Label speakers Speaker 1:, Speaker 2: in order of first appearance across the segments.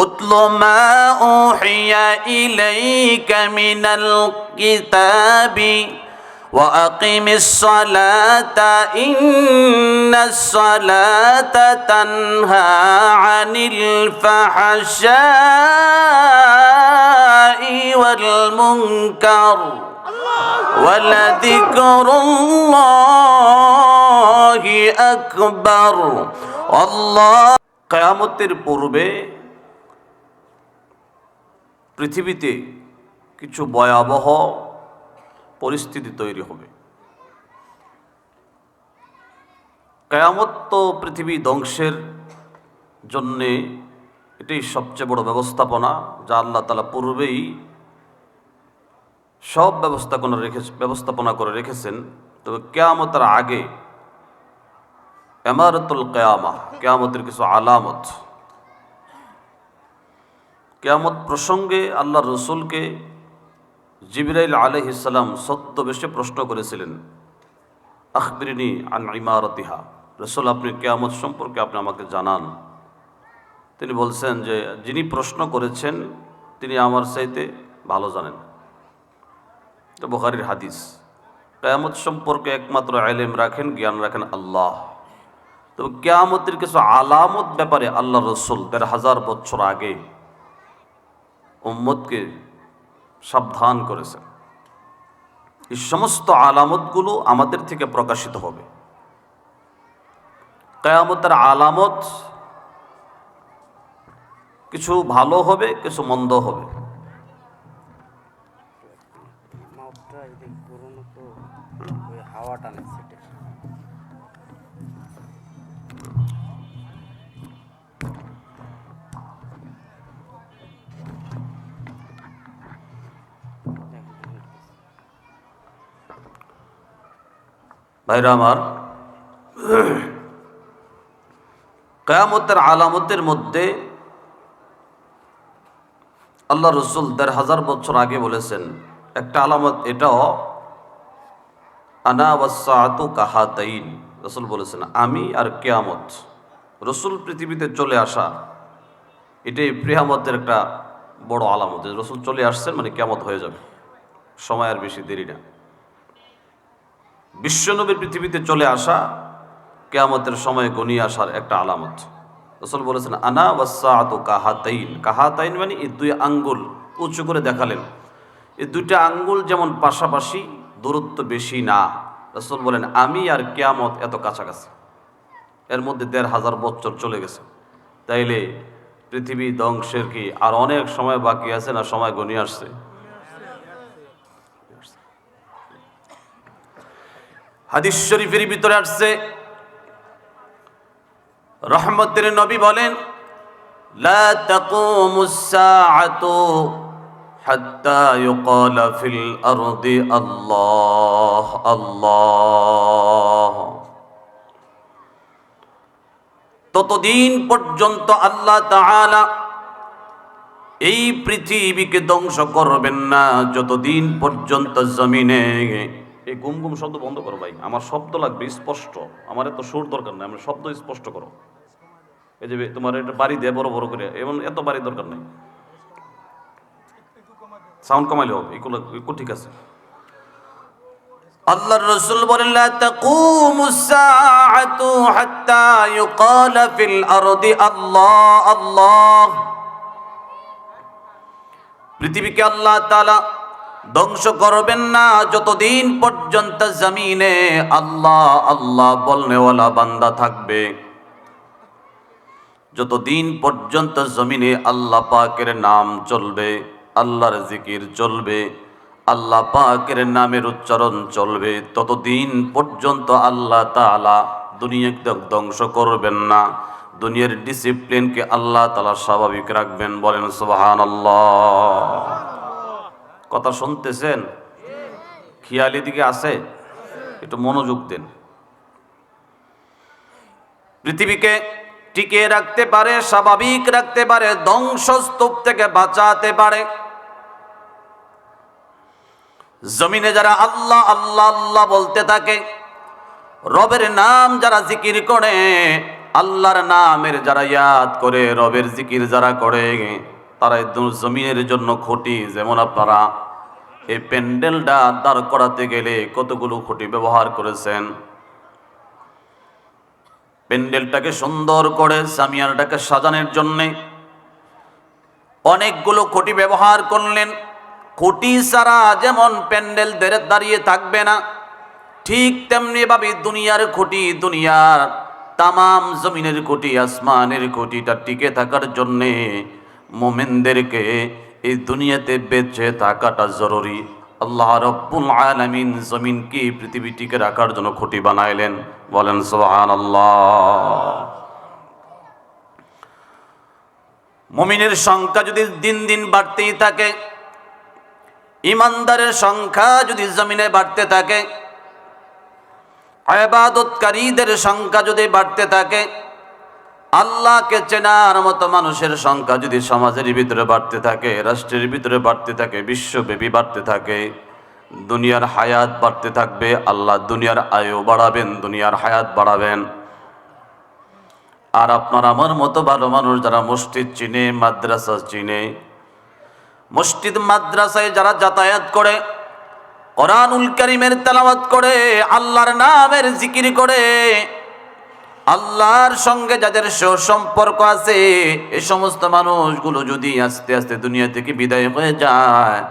Speaker 1: اتل ما اوحي اليك من الكتاب واقم الصلاه ان الصلاه تنهى عن الفحشاء والمنكر ولذكر الله أكبر الله কেয়ামতের পূর্বে পৃথিবীতে কিছু ভয়াবহ পরিস্থিতি তৈরি হবে। কেয়ামত তো পৃথিবী ধ্বংসের জন্যে এটাই সবচেয়ে বড় ব্যবস্থাপনা, যা আল্লাহ তালা পূর্বেই সব ব্যবস্থাপনা রেখে, ব্যবস্থাপনা করে রেখেছেন। তবে কেয়ামতের আগে, এমারতুল কেয়ামা, কেয়ামতের কিছু আলামত কেয়ামত প্রসঙ্গে আল্লাহ রসুলকে জিবরাইল আলহিসাল্লাম সত্যবেশে প্রশ্ন করেছিলেন, আখবিরিনী আন ইমারতিহা। রসুল, আপনি কেয়ামত সম্পর্কে আপনি আমাকে জানান। তিনি বলছেন যে, যিনি প্রশ্ন করেছেন, তিনি আমার চাইতে ভালো জানেন। তো বুখারির হাদিস, কেয়ামত সম্পর্কে একমাত্র আলেম রাখেন, জ্ঞান রাখেন আল্লাহ। তো কেয়ামতের কিছু আলামত ব্যাপারে আল্লাহ রসুল দেড় হাজার বছর আগে উম্মদকে সাবধান করেছেন। এই সমস্ত আলামতগুলো আমাদের থেকে প্রকাশিত হবে। কেয়ামতের আলামত কিছু ভালো হবে, কিছু মন্দ হবে। ভাইরা আমার কয়ামতের আলামতের মধ্যে আল্লাহ রসুল দেড় হাজার বছর আগে বলেছেন, একটা আলামত এটাও, আনা ওয়াসাতু কাহাতাইন। রসুল বলেছেন, আমি আর কেয়ামত, রসুল পৃথিবীতে চলে আসা, এটাই প্রিয়ামতের একটা বড় আলামত। রসুল চলে আসছেন মানে কেয়ামত হয়ে যাবে। সময় আর বেশি দেরি না। বিশ্বনবী পৃথিবীতে চলে আসা কেয়ামতের সময় গনিয়ে আসার একটা আলামত। রসুল বলেছেন, আনা ওয়াসাতু কাহাতাইন। কাহাতাইন মানে এই দুই আঙ্গুল উঁচু করে দেখালেন। এই দুইটা আঙ্গুল যেমন পাশাপাশি দূরত্ব বেশি না। রসুল বলেন, আমি আর কেয়ামত এত কাছাকাছি। এর মধ্যে দেড় হাজার বছর চলে গেছে। তাইলে পৃথিবী ধ্বংসের কি আর অনেক সময় বাকি আছে না সময় গনিয়ে আসছে? হাদিস শরীফের ভিতরে আসছে রহমতের নবী বলেন لا تقوم الساعة حتى يقال في الأرض الله الله ততদিন পর্যন্ত আল্লাহ তাআলা এই পৃথিবীকে ধ্বংস করবেন না যতদিন পর্যন্ত জমিনে এই গুম গুম শব্দ বন্ধ করো ভাই। আমার শব্দ লাগবে স্পষ্ট। আমার এত সুর দরকার নেই, আমার শব্দ স্পষ্ট করো। এই যে তোমার এটা বাড়ি দেয় বড় বড় করে, এমন এত বাড়ি দরকার নেই। সাউন্ড কমাইলে হবে, এগুলো এগুলো ঠিক আছে। আল্লাহর রাসূল বলেন আল্লাহ আল্লাহ। পৃথিবীকে আল্লাহ তাআলা ধ্বংস করবেন না। যতদিন পর্যন্ত জমিনে আল্লাহ আল্লাহ বলনেওয়ালা বান্দা থাকবে, যতদিন পর্যন্ত জমিনে আল্লাহ পাকের নাম চলবে, আল্লাহর জিকির চলবে, আল্লাহ পাকের নামের উচ্চারণ চলবে, ততদিন পর্যন্ত আল্লাহ তাআলা দুনিয়াকে ধ্বংস করবেন না। দুনিয়ার ডিসিপ্লিনকে আল্লাহ তাআলা স্বাভাবিক রাখবেন, বলেন সুবহানাল্লাহ। কথা শুনতেছেন? খেয়ালি দিকে আছে? একটু মনোযোগ দেন। পৃথিবীকে টিকিয়ে রাখতে পারে, স্বাভাবিক রাখতে পারে, ধ্বংসস্তূপ থেকে বাঁচাতে পারে। জমিনে যারা আল্লাহ আল্লাহ আল্লাহ বলতে থাকে, রবের নাম যারা জিকির করে, আল্লাহর নামের যারা ইয়াদ করে, রবের জিকির যারা করে তারা জমিনের জন্য খুঁটি। যেমন আপনারা এই প্যান্ডেলটা দাঁড় করাতে গেলে কতগুলো খুঁটি ব্যবহার করেছেন? প্যান্ডেলটাকে সুন্দর করে সামিয়ারটাকে সাজানোর জন্যে অনেকগুলো খুঁটি ব্যবহার করলেন। খুঁটি ছাড়া যেমন প্যান্ডেল দেড়ে দাঁড়িয়ে থাকবে না, ঠিক তেমনি ভাবে দুনিয়ার খুঁটি, দুনিয়ার তামাম জমিনের খুঁটি, আসমানের খুঁটিটা টিকে থাকার জন্যে মোমেনদেরকে এই দুনিয়াতে বেঁচে থাকাটা জরুরি। আল্লাহ রব্বুল আলামিন জমিনকে পৃথিবী টিকে রাখার জন্য খুঁটি বানাইলেন। বলেন সোহান আল্লাহ মমিনের সংখ্যা যদি দিন দিন বাড়তেই থাকে, ইমানদারের সংখ্যা যদি জমিনে বাড়তে থাকে, আবাদতকারীদের সংখ্যা যদি বাড়তে থাকে আল্লাহকে চেনার মতো মানুষের সংখ্যা যদি সমাজের ভিতরে বাড়তে থাকে, রাষ্ট্রের ভিতরে বাড়তে থাকে, বিশ্বব্যাপী বাড়তে থাকে, দুনিয়ার হায়াত বাড়তে থাকবে, আল্লাহ দুনিয়ার আয়ু বাড়াবেন, দুনিয়ার হায়াত বাড়াবেন। আর আপনার আমার মতো ভালো মানুষ যারা মসজিদ চিনে, মাদ্রাসা চিনে, মসজিদ, মাদ্রাসায় যারা যাতায়াত করে, কোরআনুল করিমের তেলাওয়াত করে, আল্লাহর নামের জিকির করে আল্লাহর সঙ্গে যাদের সম্পর্ক আছে, এ সমস্ত মানুষগুলো যদি আস্তে আস্তে দুনিয়া থেকে বিদায় হয়ে যায়,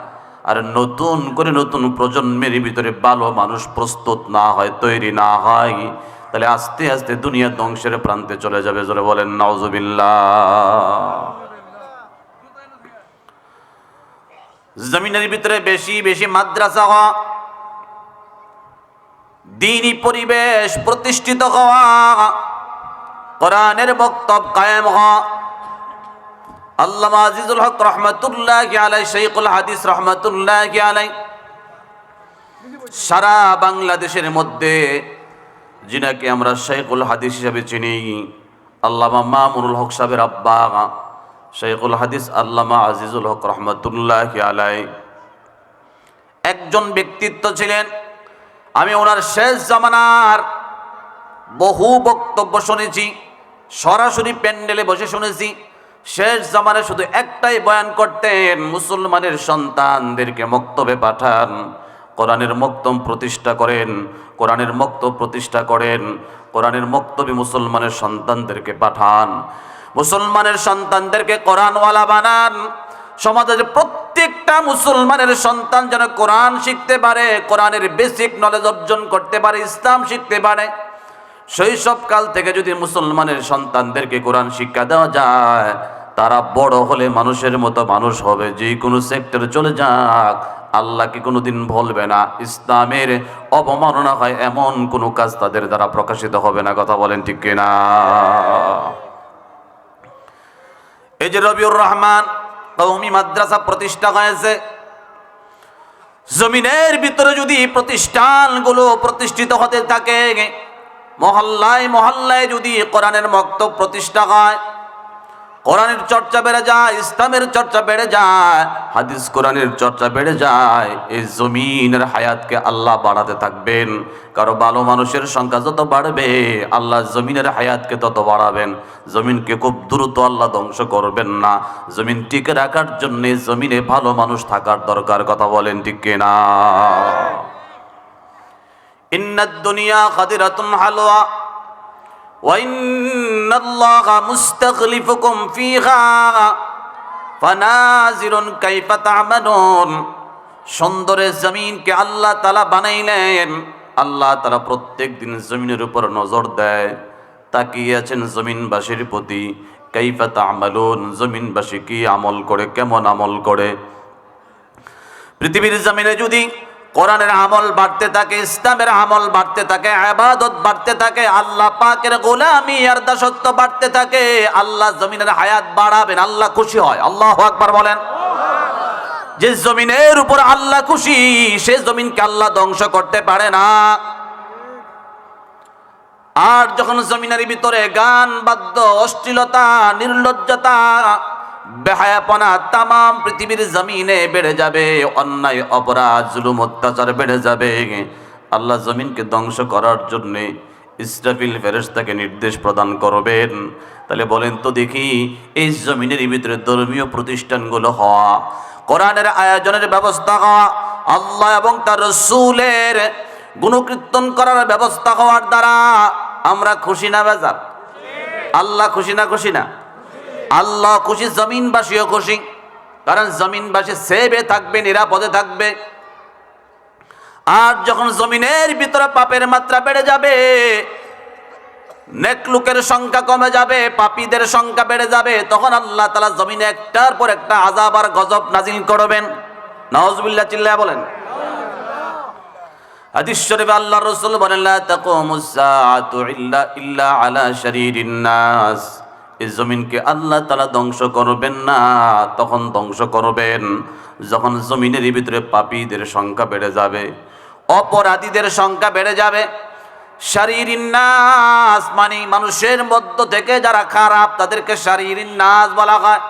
Speaker 1: আর নতুন করে নতুন প্রজন্মের ভিতরে ভালো মানুষ প্রস্তুত না হয়, তৈরি না হয়, তাহলে আস্তে আস্তে দুনিয়া ধ্বংসের প্রান্তে চলে যাবে। জোরে বলেন নওজবিল্লাহ জমিনের ভিতরে বেশি বেশি মাদ্রাসা হওয়া, দিনই পরিবেশ প্রতিষ্ঠিত হওয়া কোরআনের বক্তব্য কায়েম হওয়া আল্লামা আজিজুল হক রহমতুল্লাহ আলাই শৈকুল হাদিস রহমতুল্লাহ আলাই সারা বাংলাদেশের মধ্যে যিনাকে আমরা শেখুল হাদিস হিসাবে চিনি, আল্লামা মামুনুল হক সাহেবের আব্বা শেখুল হাদিস আল্লামা আজিজুল হক রহমতুল্লাহ আলাই একজন ব্যক্তিত্ব ছিলেন, আমি ওনার শেষ জামানার বহু বক্তব্য শুনেছি। সরাসরি প্যান্ডেলে বসে শুনেছি, শেষ জামানে শুধু একটাই বয়ান করতেন, মুসলমানের সন্তানদেরকে মক্তবে পাঠান। কোরআনের মক্তম প্রতিষ্ঠা করেন, কোরআনের মক্তব প্রতিষ্ঠা করেন, কোরআনের মক্তবে মুসলমানের সন্তানদেরকে পাঠান। মুসলমানের সন্তানদেরকে কোরআনওয়ালা বানান। সমাজের প্রত্যেকটা মুসলমানের সন্তান যেন কোরআন শিখতে পারে, কোরআনের বেসিক নলেজ অর্জন করতে পারে, ইসলাম শিখতে পারে। শৈশবকাল থেকে যদি মুসলমানের সন্তানদেরকে কোরআন শিক্ষা দেওয়া যায়, তারা বড় হলে মানুষের মতো মানুষ হবে, যে কোনো সেক্টরে চলে যাক। আল্লাহকে কোনোদিন ভুলবে না? ইসলামের অবমাননা হয় এমন কোনো কাজ তাদের দ্বারা প্রকাশিত হবে না, কথা বলেন ঠিক কিনা? এই যে রবিউর রহমান কৌমি মাদ্রাসা প্রতিষ্ঠা হয়েছে, জমিনের ভিতরে যদি প্রতিষ্ঠানগুলো প্রতিষ্ঠিত হতে থাকে মহল্লায় মহল্লায় যদি কোরআনের মক্তব প্রতিষ্ঠা হয়, কোরআনের চর্চা বেড়ে যায়, ইসলামের চর্চা বেড়ে যায়, হাদিস কোরআনের চর্চা বেড়ে যায়, এই জমিনের হায়াতকে আল্লাহ বাড়াতে থাকবেন। কারও ভালো মানুষের সংখ্যা যত বাড়বে, আল্লাহ জমিনের হায়াতকে তত বাড়াবেন। জমিনকে খুব দ্রুত আল্লাহ ধ্বংস করবেন না। জমিন টিকে রাখার জন্যে জমিনে ভালো মানুষ থাকার দরকার, কথা বলেন ঠিক কিনা? ইন্নাদ দুনিয়া খাদিরাতুন হালওয়া وإن الله مستخلفكم فيها فنازل كيف تعملون সুন্দরে জমিনকে আল্লাহ তালা বানাইলেন আল্লাহ তালা প্রত্যেক দিন জমিনের উপর নজর দেয় তাকিয়ে আছেন জমিনবাসীর প্রতি কাইফা তামালুন জমিনবাসী কি আমল করে কেমন আমল করে পৃথিবীর জমিনে যদি কোরআনের আমল বাড়তে থাকে, ইসলামের আমল বাড়তে থাকে, আবাদত বাড়তে থাকে, আল্লাহ পাকের গোলামি আর দাসত্ব বাড়তে থাকে, আল্লাহ জমিনের হায়াত বাড়াবেন, আল্লাহ খুশি হয়। আল্লাহ আকবার বলেন। যে জমিনের উপর আল্লাহ খুশি, সে জমিনকে আল্লাহ ধ্বংস করতে পারে না। আর যখন জমিনের ভিতরে গান বাদ্য, অশ্লীলতা, নির্লজ্জতা বেহায়াপনা তামাম পৃথিবীর জমিনে বেড়ে যাবে, অন্যায়, অপরাধ, জুলুম, অত্যাচার বেড়ে যাবে। আল্লাহ জমিনকে ধ্বংস করার জন্যে ইসরাফিল ফেরেশতাকে নির্দেশ প্রদান করবেন। তাহলে বলেন তো দেখি, এই জমিনের ভিতরে ধর্মীয় প্রতিষ্ঠানগুলো হওয়া, কোরআনের আয়োজনের ব্যবস্থা হওয়া, আল্লাহ এবং তার রসুলের গুণকীর্তন করার ব্যবস্থা হওয়ার দ্বারা আমরা খুশি না, বেজার? আল্লাহ খুশি না খুশি না? আল্লাহ খুশি, জমিনবাসীও খুশি। কারণ জমিনবাসী সেবে থাকবে, নিরাপদে থাকবে। আর যখন জমিনের ভিতরে পাপের মাত্রা বেড়ে যাবে, নেক লোকের সংখ্যা কমে যাবে, পাপীদের সংখ্যা বেড়ে যাবে, তখন আল্লাহ তালা জমিনে একটার পর একটা আজাব আর গজব নাজিল করবেন। নওয়াজবিল্লাহ চিল্লা বলেন। আল্লাহ রসুল বলেন, লা তাকুমুস ইল্লা ইল্লা আলা শারীরিন নাস। এই জমিনকে আল্লাহ তালা ধ্বংস করবেন না, তখন ধ্বংস করবেন। যখন জমিনের ভিতরে পাপীদের সংখ্যা বেড়ে যাবে, অপরাধীদের সংখ্যা বেড়ে যাবে। শারীরিন নাস মানে মানুষের মধ্য থেকে যারা খারাপ, তাদেরকে শারীরিন নাস বলা হয়।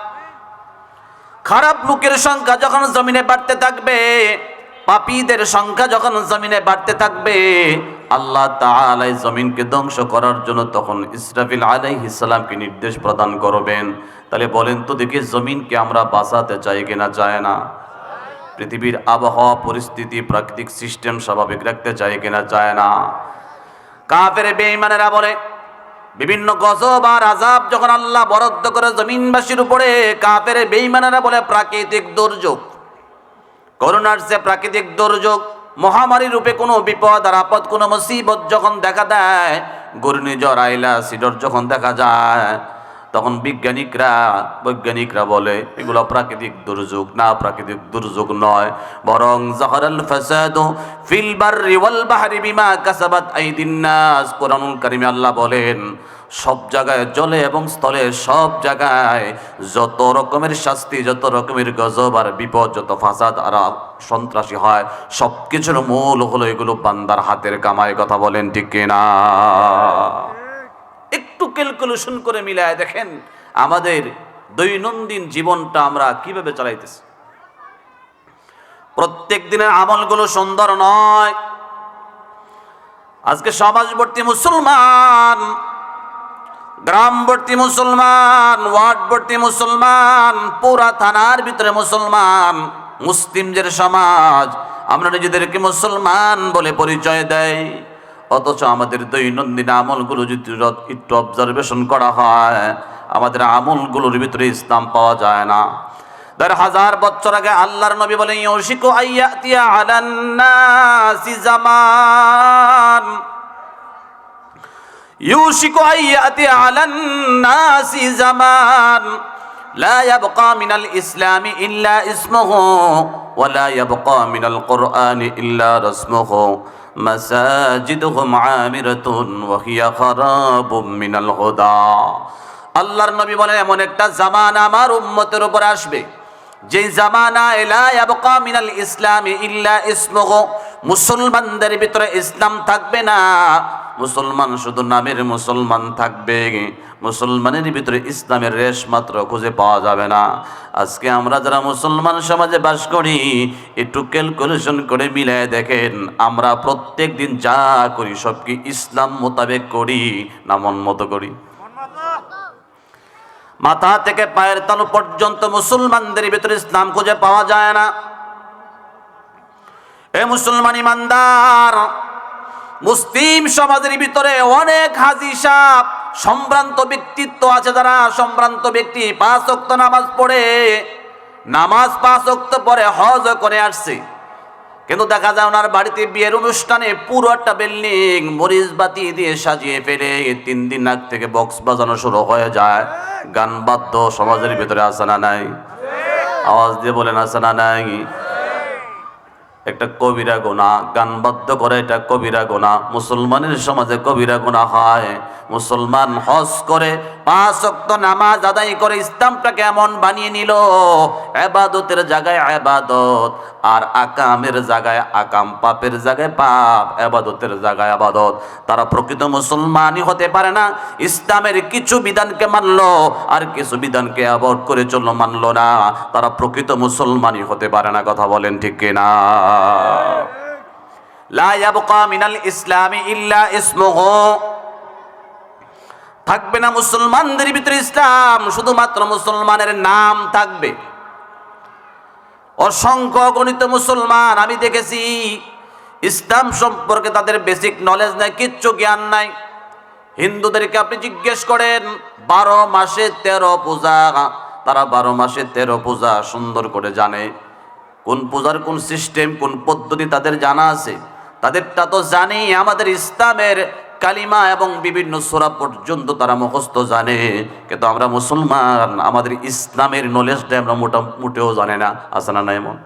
Speaker 1: খারাপ লোকের সংখ্যা যখন জমিনে বাড়তে থাকবে, পাপীদের সংখ্যা যখন জমিনে বাড়তে থাকবে আল্লাহ তাআলা এই জমিনকে ধ্বংস করার জন্য তখন ইসরাফিল আলাইহিস ইসলামকে নির্দেশ প্রদান করবেন। তাহলে বলেন তো দেখি জমিনকে আমরা বাঁচাতে চাই কিনা চায় না। পৃথিবীর আবহাওয়া, পরিস্থিতি, প্রাকৃতিক সিস্টেম স্বাভাবিক রাখতে চাই কিনা চায় না। কাফের বেঈমানেরা বলে, বিভিন্ন গজব আর আজাব যখন আল্লাহ বরাদ্দ করে জমিনবাসীর উপরে, কাফের বেঈমানেরা বলে, প্রাকৃতিক দুর্যোগ করোনার যে প্রাকৃতিক দুর্যোগ মহামারী রূপে কোনো বিপদ আর আপদ, কোনো মুসিবত যখন দেখা দেয়, ঘূর্ণিঝড় আইলা সিডর যখন দেখা যায় তখন বিজ্ঞানিকরা, বৈজ্ঞানিকরা বলে, এগুলো প্রাকৃতিক দুর্যোগ, না প্রাকৃতিক দুর্যোগ নয়। বরং জাহরাল ফাসাদু ফিল বাররি ওয়াল বাহরি বিমা কাসাবাত আইদিন নাস। কোরআনুল কারিমে আল্লাহ বলেন, সব জায়গায় জলে এবং স্থলে সব জায়গায় যত রকমের শাস্তি, যত রকমের গজব আর বিপদ, যত ফাসাদ আর সন্ত্রাসী হয় সব কিছুর মূল হলো এগুলো বান্দার হাতের কামায়। কথা বলেন ঠিক কিনা? একটু ক্যালকুলেশন করে মিলায় দেখেন, আমাদের দৈনন্দিন জীবনটা আমরা কীভাবে চালাইতেছি। প্রত্যেক দিনের আমলগুলো সুন্দর নয়। আজকে সমাজবর্তী মুসলমান, গ্রামবর্তী মুসলমান, ওয়ার্ডবর্তী মুসলমান, পুরা থানার ভিতরে মুসলমান, মুসলিমদের সমাজ, আমরা নিজেদেরকে মুসলমান বলে পরিচয় দেয় অথচ আমাদের দৈনন্দিন আমলগুলো যদি র- একটু অবজারভেশন করা হয় আমাদের আমলগুলোর ভিতরে ইসলাম পাওয়া যায় না দেড় হাজার বছর আগে আল্লাহর নবী বলেন ইউশিকু আইয়াতিয়া আলান নাসি জামান يوشك أن يأتي على الناس زمان لا يبقى من الإسلام إلا اسمه ولا يبقى من القرآن إلا رسمه মাসাজিদুহুম আমিরাতুন ওয়া হিয়া খারাবুম মিনাল হুদা। আল্লাহর নবী বলেন, এমন একটা জামানা আমার উম্মতের উপর আসবে। যে জামানা এলা ইয়াবকা মিনাল ইসলামি ইল্লা ইসমুহু মুসলমানদের ভিতরে ইসলাম থাকবে না। মুসলমান শুধু নামের মুসলমান থাকবে। মুসলমানের ভিতরে ইসলামের রেশ মাত্র খুঁজে পাওয়া যাবে না। আজকে আমরা যারা মুসলমান সমাজে বাস করি, একটু ক্যালকুলেশন করে মিলায় দেখেন, আমরা প্রত্যেক দিন যা করি, সব কি ইসলাম মোতাবেক করি না মন মতো করি? মাথা থেকে পায়ের তালু পর্যন্ত মুসলমানদের ভিতরে ইসলাম খুঁজে পাওয়া যায় না। এ মুসলমান ইমানদার মুসলিম সমাজের ভিতরে অনেক হাজি সাপ, সম্ভ্রান্ত ব্যক্তিত্ব আছে যারা সম্ভ্রান্ত ব্যক্তি। পাঁচ অক্ত নামাজ পড়ে, নামাজ পাঁচ অক্ত পরে হজ করে আসছে। কিন্তু দেখা যায় ওনার বাড়িতে বিয়ের অনুষ্ঠানে পুরো একটা বিল্ডিং মরিচ বাতি দিয়ে সাজিয়ে ফেলে। তিন দিন আগ থেকে বক্স বাজানো শুরু হয়ে যায়। গান বাদ্য সমাজের ভিতরে আসে না নাই? আওয়াজ দিয়ে বলেন আসে না নাই? একটা কবিরা গোনা গান বাদ্য করে এটা কবিরা গোনা। মুসলমানের সমাজে কবিরা গোনা হয়। মুসলমান হজ করে পাঁচ অক্ত নামাজ আদায় করে ইসলামটাকে এমন বানিয়ে নিল, এবাদতের জায়গায় আবাদত আর আকামের জায়গায় আকাম, পাপের জায়গায় পাপ, এবাদতের জায়গায় আবাদত। তারা প্রকৃত মুসলমানই হতে পারে না, ইসলামের কিছু বিধানকে মানলো, আর কিছু বিধানকে অ্যাভয়েড করে চলল, মানলো না। তারা প্রকৃত মুসলমানই হতে পারে না, কথা বলেন ঠিক কিনা? লা ইল্লা থাকবে না মুসলমানদের ভিতরে ইসলাম, শুধুমাত্র মুসলমানের নাম থাকবে। অসংখ্য গণিত মুসলমান আমি দেখেছি, ইসলাম সম্পর্কে তাদের বেসিক নলেজ নাই, কিচ্ছু জ্ঞান নাই। হিন্দুদেরকে আপনি জিজ্ঞেস করেন, বারো মাসে তেরো পূজা, তারা বারো মাসে তেরো পূজা সুন্দর করে জানে। কোন পূজার কোন সিস্টেম, কোন পদ্ধতি তাদের জানা আছে? তাদেরটা তো জানি, আমাদের ইসলামের কালিমা এবং বিভিন্ন সোরা পর্যন্ত তারা মুখস্থ জানে। কিন্তু আমরা মুসলমান, আমাদের ইসলামের নলেজটা আমরা মোটা, মোটেও জানে না। আছে না এমন?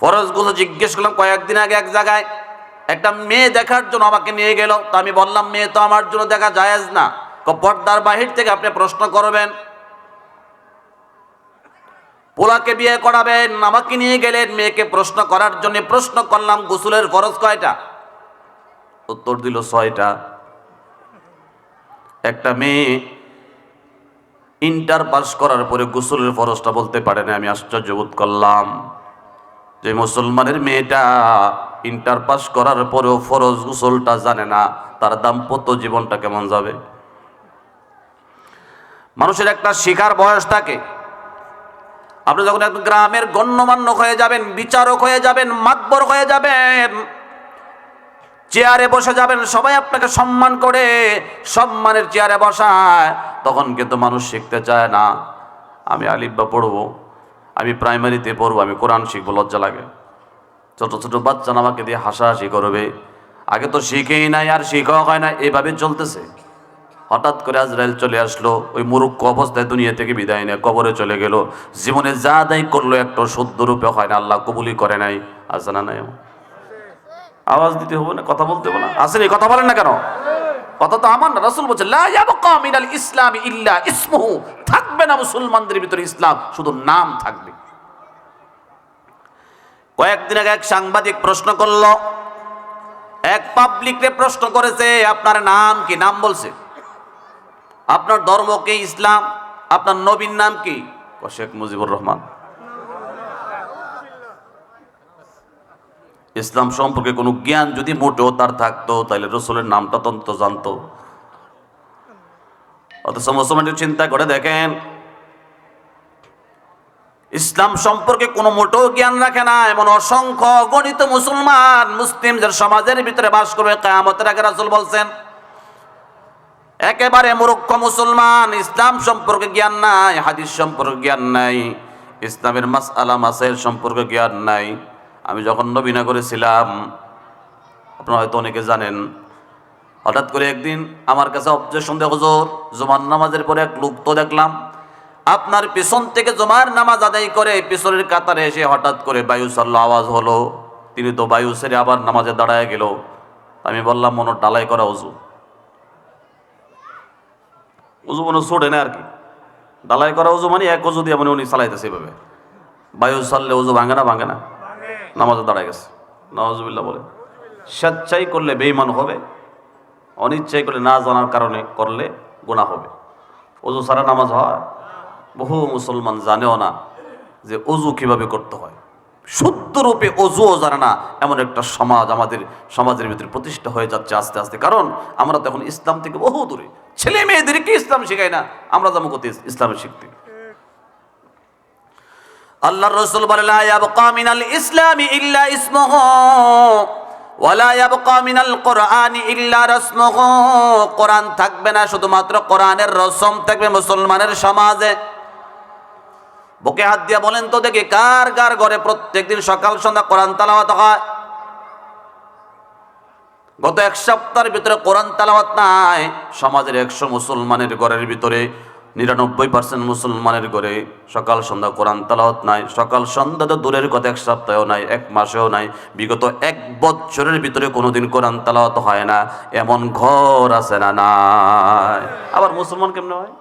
Speaker 1: ফরজগুলো জিজ্ঞেস করলাম কয়েকদিন আগে এক জায়গায়। একটা মেয়ে দেখার জন্য আমাকে নিয়ে গেল। তো আমি বললাম, মেয়ে তো আমার জন্য দেখা জায়েজ না। পর্দার বাহির থেকে আপনি প্রশ্ন করবেন। পোলাকে বিয়ে করাবেন, আমাকে নিয়ে গেলেন, মেয়েকে প্রশ্ন করার জন্য প্রশ্ন করলাম, গোসলের ফরজ কয়টা? উত্তর দিল, ছয়টা। একটা মেয়ে ইন্টার পাস করার পরে গোসলের ফরজটা বলতে পারে না, আমি আশ্চর্য বোধ করলাম। যে মুসলমানের মেয়েটা ইন্টার পাস করার পরেও ফরজ গোসলটা জানে না, তার দাম্পত্য জীবনটা কেমন যাবে? মানুষের একটা শিকার বয়স থাকে। আপনি যখন এক গ্রামের গণ্যমান্য হয়ে যাবেন, বিচারক হয়ে যাবেন মাতবর হয়ে যাবেন, চেয়ারে বসে যাবেন, সবাই আপনাকে সম্মান করে, সম্মানের চেয়ারে বসায়, তখন কিন্তু মানুষ শিখতে চায় না, আমি আলিব্বা পড়ব, আমি প্রাইমারিতে পড়ব, আমি কোরআন শিখব, লজ্জা লাগে। ছোট ছোট বাচ্চা আমাকে দিয়ে হাসাহাসি করবে, আগে তো শিখেই নাই আর শিখাও হয় না এভাবে চলতেছে। হঠাৎ করে আজরাইল চলে আসলো, ওই মুরুক্ষ অবস্থায় দুনিয়া থেকে বিদায় নিয়ে কবরে চলে গেল। জীবনে যা দায়ী করল একটা শুদ্ধ রূপে হয় না, আল্লাহ কবুলি করে নাই। আছে না নাই আওয়াজ দিতে হবে না? কথা বলতে হবে না? আসেনি কথা বলেন না কেন? কথা তো আমার না, রাসূল বলছে মিনাল ইসলাম ইল্লা ইসমুহু। থাকবে না মুসলমানদের ভিতরে ইসলাম, শুধু নাম থাকবে। কয়েকদিন আগে এক সাংবাদিক প্রশ্ন করল, এক পাবলিকরে প্রশ্ন করেছে, আপনার নাম কি? নাম বলছে। আপনার ধর্ম কি? ইসলাম। আপনার নবীর নাম কি? শেখ মুজিবুর রহমান। ইসলাম সম্পর্কে কোনো জ্ঞান যদি মোটেও তার থাকতো তাহলে রসুলের নামটা তন্ত জানতো। একটু চিন্তা করে দেখেন, ইসলাম সম্পর্কে কোনো মোটেও জ্ঞান রাখে না। এমন অসংখ্য গণিত মুসলমান মুসলিম মুসলিমদের সমাজের ভিতরে বাস করবে, কেয়ামতের আগে রাসুল বলছেন একেবারে মূর্খ মুসলমান, ইসলাম সম্পর্কে জ্ঞান নাই, হাদিস সম্পর্কে জ্ঞান নাই, ইসলামের মাস আলা মাসের সম্পর্কে জ্ঞান নাই। আমি যখন নবীনগরে ছিলাম, আপনারা হয়তো অনেকে জানেন, হঠাৎ করে একদিন আমার কাছে অবজেকশন দেখো জোর জুমার নামাজের পরে এক লোক তো দেখলাম। আপনার পিছন থেকে জমার নামাজ আদায় করে পিছনের কাতারে এসে হঠাৎ করে বায়ু সাল্লা আওয়াজ হলো। তিনি তো বায়ু সেরে আবার নামাজে দাঁড়ায় গেল। আমি বললাম মনে ডালাই করা উজু উজু মনে ছোড়ে না আর কি। ডালাই করা উজু মানে এক উজু দিয়ে মানে উনি চালাইতেছে এভাবে বায়ু সারলে উজু ভাঙে না ভাঙে না। নামাজে দাঁড়ায় গেছে। নওয়াজুবিল্লাহ বলে। স্বেচ্ছাই করলে বেইমান হবে, অনিচ্ছাই করলে না জানার কারণে করলে গুণা হবে। অজু সারা নামাজ হয়? বহু মুসলমান জানেও না যে অজু কীভাবে করতে হয়। শুদ্ধ রূপে অজুও জানে না, এমন একটা সমাজ আমাদের, সমাজের ভিতরে প্রতিষ্ঠা হয়ে যাচ্ছে আস্তে আস্তে। কারণ আমরা তখন ইসলাম থেকে বহু দূরে। ছেলে মেয়েদেরকে ইসলাম শেখাই না, আমরা যাব কোথায় ইসলামে শিখতে। আল্লাহ রসুল বলে ইসমুহু থাকবে না, শুধুমাত্র রসম থাকবে মুসলমানের সমাজে। হাত দিয়া বলেন তো দেখি, কার কার ঘরে প্রত্যেকদিন সকাল সন্ধ্যা কোরআন তালাওয়াত হয়? গত এক সপ্তাহের ভিতরে কোরআন তালাওয়াত নাই। সমাজের একশো মুসলমানের ঘরের ভিতরে, নিরানব্বই পার্সেন্ট মুসলমানের ঘরে সকাল সন্ধ্যা কোরআন তালাওয়াত নাই। সকাল সন্ধ্যা তো দূরের কথা, এক সপ্তাহেও নাই, এক মাসেও নাই। বিগত এক বছরের ভিতরে কোনোদিন কোরআন তালাওয়াত হয় না। এমন ঘর আছে না নাই। আবার মুসলমান কেমনে হয়?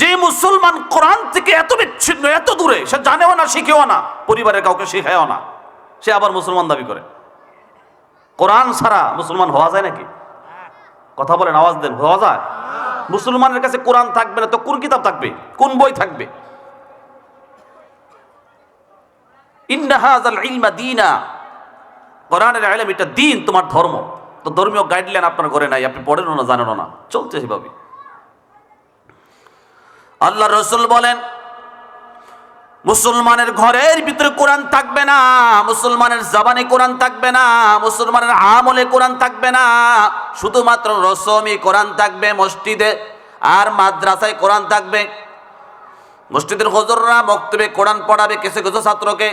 Speaker 1: যে মুসলমান কোরআন থেকে এত বিচ্ছিন্ন, এত দূরে, সে জানেও না, শিখেও না, পরিবারের কাউকে শিখায়ও না। সে আবার মুসলমান দাবি করে। কোরআন ছাড়া মুসলমান হওয়া যায় নাকি? কথা বলেন, আওয়াজ দেন, হওয়া যায়? মুসলমানের কাছে কোরআন থাকবে না তো কোন কিতাব থাকবে? কোন বই থাকবে? কোরআনের এটা দিন, তোমার ধর্ম। তো ধর্মীয় গাইডলাইন আপনার ঘরে নাই, আপনি পড়েনও না, জানেনও না। চলছে সেভাবে আল্লাহ রসুল বলেন মুসলমানের ঘরের ভিতরে কোরআন থাকবে না, মুসলমানের জাবানে কোরআন থাকবে না, মুসলমানের আমলে কোরআন থাকবে না। শুধুমাত্র রসমি কোরআন থাকবে মসজিদে আর মাদ্রাসায় কোরআন থাকবে। মসজিদের হজররা বক্তব্যে কোরআন পড়াবে কিছু কিছু ছাত্রকে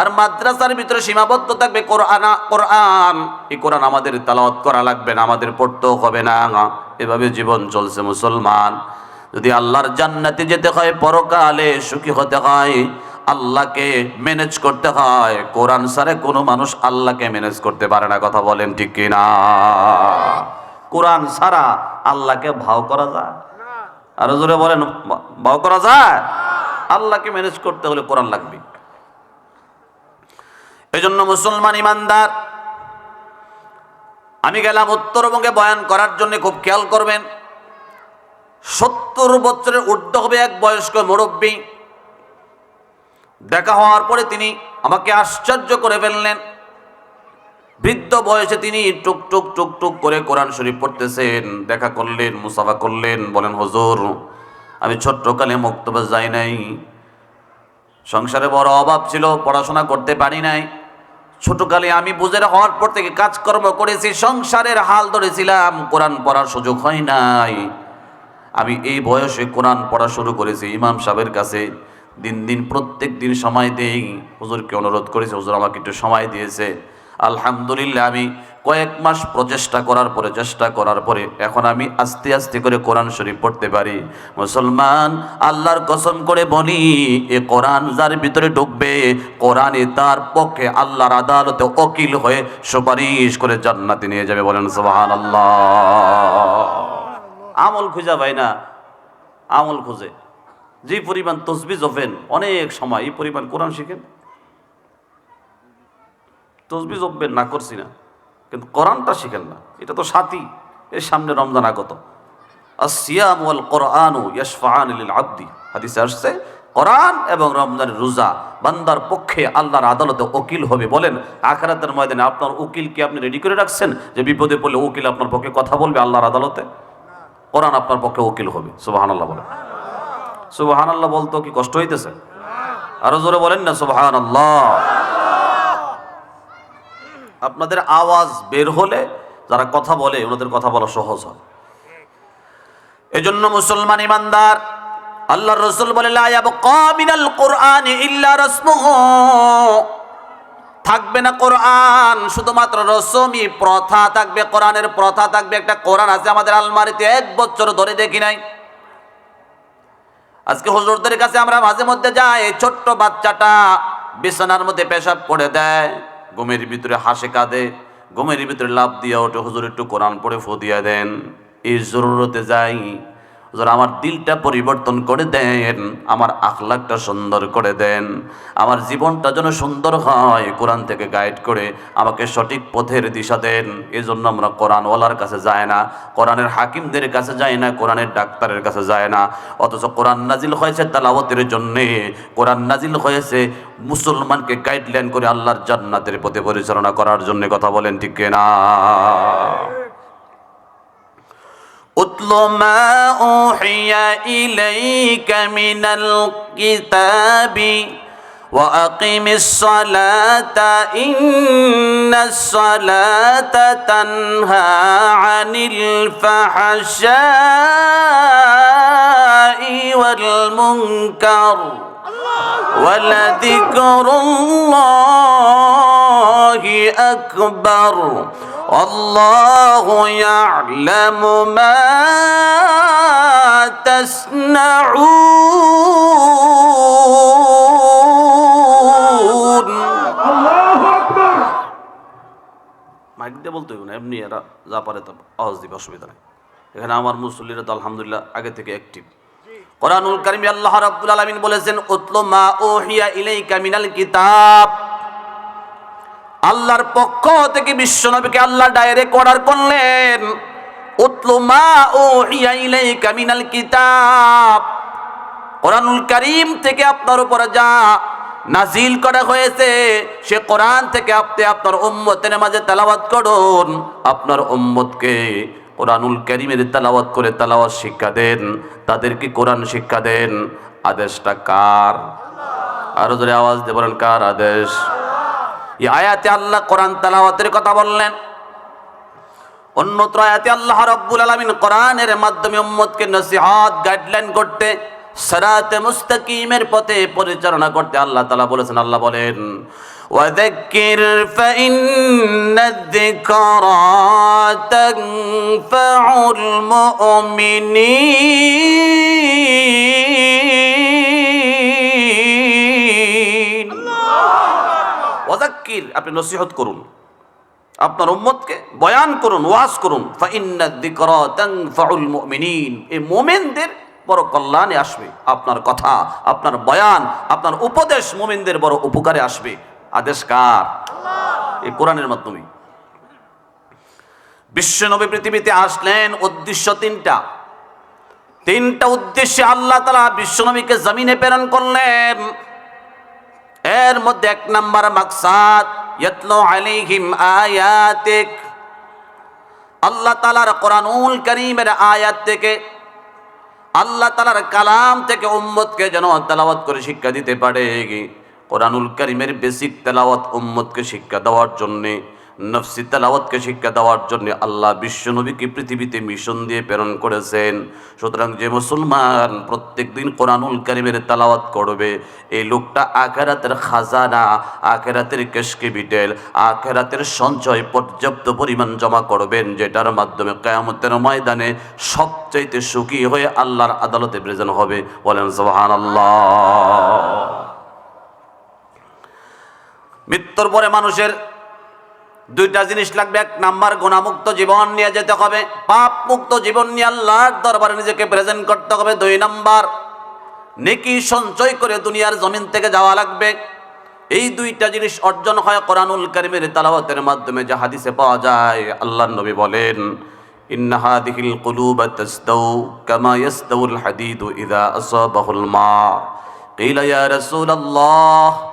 Speaker 1: আর মাদ্রাসার ভিতরে সীমাবদ্ধ থাকবে কোরআন কোরআন। এই কোরআন আমাদের তালাওয়াত করা লাগবে না, আমাদের পড়তেও হবে না। এভাবে জীবন চলছে মুসলমান। যদি আল্লাহর জান্নাতে যেতে হয়, পরকালে সুখী হতে হয়, আল্লাহকে ম্যানেজ করতে হয়, কোরআন সারে কোনো মানুষ আল্লাহকে ম্যানেজ করতে পারে না, কথা বলেন ঠিক কিনা কোরআন সারা আল্লাহকে ভাও করা যায়? আরও জোরে বলেন, ভাও করা যায়? আল্লাহকে ম্যানেজ করতে হলে কোরআন লাগবে। এই জন্য মুসলমান ইমানদার, আমি গেলাম উত্তরবঙ্গে বয়ান করার জন্য, খুব খেয়াল করবেন সত্তর বছরের ঊর্ধ্ব হবে এক বয়স্ক মুরব্বী। দেখা হওয়ার পরে তিনি আমাকে আশ্চর্য করে ফেললেন। বৃদ্ধ বয়সে তিনি টুক টুক টুক টুক করে কোরআন শরীফ পড়তেছেন, দেখা করলেন, মুসাফা করলেন, বলেন, হজুর, আমি ছোট্টকালে মক্তবে যাই নাই। সংসারে বড় অভাব ছিল, পড়াশোনা করতে পারি নাই। ছোটকালে আমি বুঝে হওয়ার পর থেকে কাজকর্ম করেছি, সংসারের হাল ধরেছিলাম, কোরআন পড়ার সুযোগ হয় নাই। আমি এই বয়সে কোরআন পড়া শুরু করেছি, ইমাম সাহেবের কাছে। দিন দিন, প্রত্যেক দিন সময় দেই হুজুরকে অনুরোধ করেছে, হুজুর আমাকে একটু সময় দিয়েছে। আলহামদুলিল্লাহ, আমি কয়েক মাস প্রচেষ্টা করার পরে, চেষ্টা করার পরে এখন আমি আস্তে আস্তে করে কোরআন শরীফ পড়তে পারি। মুসলমান, আল্লাহর কসম করে বলি, এ কোরআন যার ভিতরে ঢুকবে কোরআনে তার পক্ষে আল্লাহর আদালতে ওকিল হয়ে সুপারিশ করে জান্নাতে নিয়ে যাবে বলেন সুবহান আল্লাহ আমল খুঁজা ভাই না। আমল খুঁজে। যে পরিমাণ তসবি জফেন অনেক সময়, এই পরিমাণ কোরআন শিখেন। তসবি জপবেন, না করছি না। কিন্তু কোরআনটা শিখেন না। এটা তো সাথী এর সামনে রমজান আগত। আসিয়াম ওয়াল কোরআনু ইয়াশফাআন লিল আবদি। হাদিসে আসছে, কোরআন এবং রমজানের রোজা বান্দার পক্ষে আল্লাহর আদালতে উকিল হবে বলেন। আখরাতের ময়দানে আপনার উকিল কি আপনি রেডি করে রাখছেন? যে বিপদে পড়লে উকিল আপনার পক্ষে কথা বলবে আল্লাহর আদালতে? কোরআন আপনার পক্ষে উকিল হবে সুবাহান আল্লাহ বলেন। সুবাহান আল্লাহ বলতো কি কষ্ট হইতেছে? আরও জোরে বলেন না সুবাহান আল্লাহ আপনাদের আওয়াজ বের হলে যারা কথা বলে, ওনাদের কথা বলা সহজ হয়। এজন্য মুসলমান ইমানদার আল্লাহ রসুল বলে, লা ইয়াবকা মিনাল কোরআনি ইল্লা রাসমুহু। থাকবে না কোরআন, শুধুমাত্র রসমি প্রথা থাকবে, কোরআনের প্রথা থাকবে, একটা কোরআন আছে আমাদের আলমারিতে এক বছর ধরে দেখি নাই। আজকে হুজুরদের কাছে আমরা মাঝে মধ্যে যাই, ছোট্ট বাচ্চাটা বিছানার মধ্যে পেশাব করে দেয়, ঘুমের ভিতরে হাসে কাঁদে, ঘুমের ভিতরে লাভ দিয়ে ওঠে, হুজুর একটু কোরআন পড়ে ফু দিয়ে দেন। এই জরুরতে যাই হুজুর আমার দিলটা পরিবর্তন করে দেন, আমার আখলাকটা সুন্দর করে দেন, আমার জীবনটা যেন সুন্দর হয়, কোরআন থেকে গাইড করে আমাকে সঠিক পথের দিশা দেন। এই জন্য আমরা কোরআনওয়ালার কাছে যায় না, কোরআনের হাকিমদের কাছে যায় না, কোরআনের ডাক্তারের কাছে যায় না। অথচ কোরআন নাজিল হয়েছে তালাওয়াতের জন্যে, কোরআন নাজিল হয়েছে মুসলমানকে গাইডলাইন করে আল্লাহর জান্নাতের পথে পরিচালনা করার জন্য, কথা বলেন ঠিক না اتل ما أوحي إليك من الكتاب وأقم الصلاة إن الصلاة تنهى عن الفحشاء والمنكر ولذكر الله أكبر والله يعلم ما تصنعون মাইক দিয়ে বলতে হইব না এমনি এরা যা পারে তা আওয়াজ দিবে অসুবিধা নেই এখানে আমার মুসল্লিরা তো আলহামদুলিল্লাহ আগে থেকে অ্যাক্টিভ কোরআনুল কারিম আল্লাহ রাব্বুল আলামিন বলেছেন, উতলু মা উহিয়া ইলাইকা মিনাল কিতাব। আল্লাহর পক্ষ থেকে বিশ্বনবীকে আল্লাহ ডাইরেক্ট অর্ডার করলেন, উতলু মা উহিয়া ইলাইকা মিনাল কিতাব। কোরআনুল কারীম থেকে আপনার উপরে যা নাজিল করা হয়েছে, সে কোরআন থেকে আপনি আপনার উম্মতের মাঝে তেলাওয়াত করুন। আপনার উম্মতকে কোরআনুল করিমের তালাওয়াত করে তালাওয়াত শিক্ষা দেন। তাদেরকে কোরআন শিক্ষা দেন? আদেশটা কার? আরও জোরে আওয়াজ দিয়ে বলেন, কার আদেশ? এই আয়াতে আল্লাহ কোরআন তালাওয়াতের কথা বললেন। অন্যত্র আয়াতে আল্লাহ রব্বুল আলামিন কোরআনের মাধ্যমে উম্মতকে নসিহত গাইডলাইন করতে সরাতে মুস্তাকিমের পথে পরিচালনা করতে আল্লাহ তাআলা বলেছেন আল্লাহ বলেন وذكر فإن الذكرى تنفع المؤمنين ওয়াজাক্কির আপনি নসিহত করুন আপনার উম্মতকে বয়ান করুন ওয়াজ করুন ফাইন্না যিকরা তানফাউল মুমিনিন এই মুমিনদের বড় কল্যাণে আসবে। আপনার কথা, আপনার বয়ান, আপনার উপদেশ মুমিনদের বড় উপকারে আসবে। আদেশ কার? এই কোরআনের মাধ্যমে। বিশ্বনবী পৃথিবীতে আসলেন উদ্দেশ্য তিনটা। তিনটা উদ্দেশ্যে আল্লাহ তালা বিশ্বনবীকে জমিনে প্রেরণ করলেন। এর মধ্যে এক নাম্বার মাকসাদ আল্লাহ তালার কোরআনুল করিমের আয়াত থেকে আল্লাহ তালার কালাম থেকে উম্মতকে যেন তেলাওয়াত করে শিক্ষা দিতে পারে। কোরআনুল করিমের বেসিক তেলাওয়াত উম্মতকে শিক্ষা দেওয়ার জন্যে নফসি তালাওয়াতকে শিক্ষা দেওয়ার জন্য আল্লাহ বিশ্বনবীকে পৃথিবীতে মিশন দিয়ে প্রেরণ করেছেন। সুতরাং যে মুসলমান প্রত্যেক দিন কোরআনুল করিমের তালাওয়াত করবে, এই লোকটা আখেরাতের খাজানা, আখেরাতের কেশকে বিটেল, আখেরাতের সঞ্চয় পর্যাপ্ত পরিমাণ জমা করবেন, যেটার মাধ্যমে কেয়ামতের ময়দানে সবচাইতে সুখী হয়ে আল্লাহর আদালতে প্রেজেন্ট হবে। বলেন সোহান মৃত্যুর পরে মানুষের দুইটা জিনিস লাগবে এক নাম্বার গুণামুক্ত জীবন নিয়ে যেতে হবে পাপ মুক্ত জীবন নিয়ে আল্লাহর দরবারে নিজেকে প্রেজেন্ট করতে হবে দুই নাম্বার নেকি সঞ্চয় করে দুনিয়ার জমিন থেকে যাওয়া লাগবে এই দুইটা জিনিস অর্জন হয় কোরআনুল কারিমের তালাওয়াতের মাধ্যমে যা হাদিসে পাওয়া যায় আল্লাহ নবী বলেন إن هذه القلوب تستو كما يستوي الحديد إذا أصابه الماء قيل يا رسول الله